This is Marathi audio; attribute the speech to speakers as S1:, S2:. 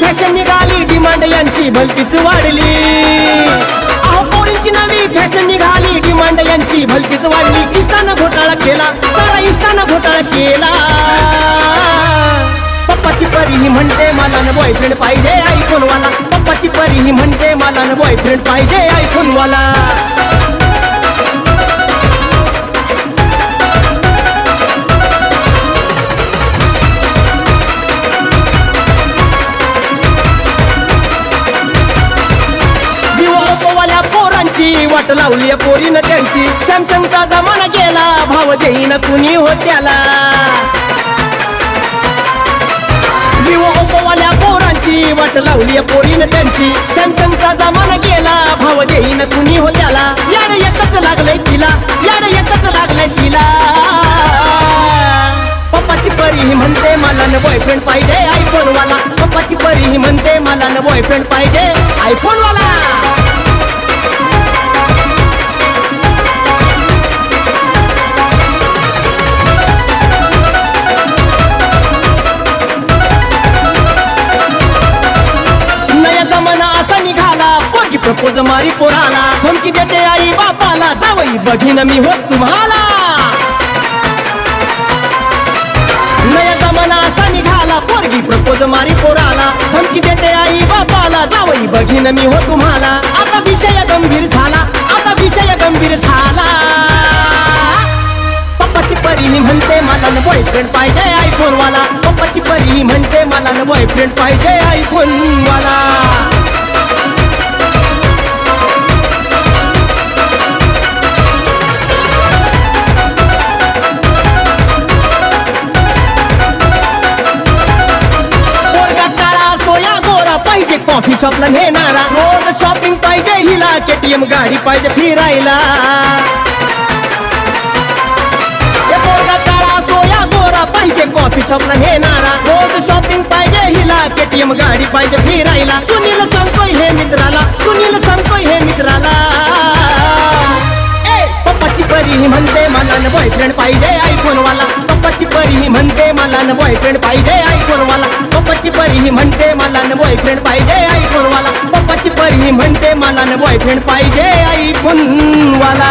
S1: फॅशन निघाली डिमांड यांची भलतीच वाढली. अहो पोरींची नवी फॅशन निघाली डिमांड यांची भलतीच वाढली. इष्टानं घोटाळा केला सारा इष्टानं घोटाळा केला. पप्पाची परी ही म्हणते मला न बॉयफ्रेंड पाहिजे आयफोन वाला. पप्पाची परी ही म्हणते मला न बॉयफ्रेंड पाहिजे आयफोन वाला. त्यांची वाट लावली पोरीनं त्यांची. सॅमसंगचा जमाना गेला भाव देईन कुणी हो त्याला विवो ओप्पोवाल्या पोरांची वाट लावली पोरीनं त्यांची. सॅमसंगचा जमाना गेला भाव देईन कुणी हो त्याला याड एकच लागलंय तिला याड एकच लागलंय तिला. पप्पाची परी ही म्हणते मला न बॉयफ्रेंड पाहिजे आयफोन वाला. पप्पाची परी ही म्हणते मला न बॉयफ्रेंड पाहिजे आयफोन वाला. प्रपोज मारी पोराला धमकी देते आई बापाला जावई बघीन मी होत तुम्हाला. नया जमाना असा निघाला पोरगी प्रपोज मारी पोराला धमकी देते आई बापाला जावई बघीन मी हो तुम्हाला. आता विषय गंभीर झाला आता विषय गंभीर झाला. पप्पाची परी म्हणते मला न बॉयफ्रेंड पाहिजे आयफोन वाला पप्पाची परी म्हणते मला न बॉयफ्रेंड पाहिजे आयफोन वाला कॉफ़ी शॉपला नेणारा रोज शॉपिंग पाहिजे हिला केटीएम गाडी पाहिजे फिरायला सोया गोरा पाहिजे कॉफ़ी शॉपला नेणारा रोज शॉपिंग पाहिजे हिला केटीएम गाडी पाहिजे फिरायला सुनील सांगतोय हे मित्राला सुनील सांगतोय हे मित्राला। ए, पप्पाची परी ही म्हणते मला न बॉयफ्रेंड पाहिजे आयफोन वाला। पप्पाची परी ही म्हणते मला न बॉयफ्रेंड पाहिजे आयफोन वाला। पप्पाची परी ही म्हणते मला न बॉयफ्रेंड पाहिजे बॉयफ्रेंड पाहिजे आयफोन वाला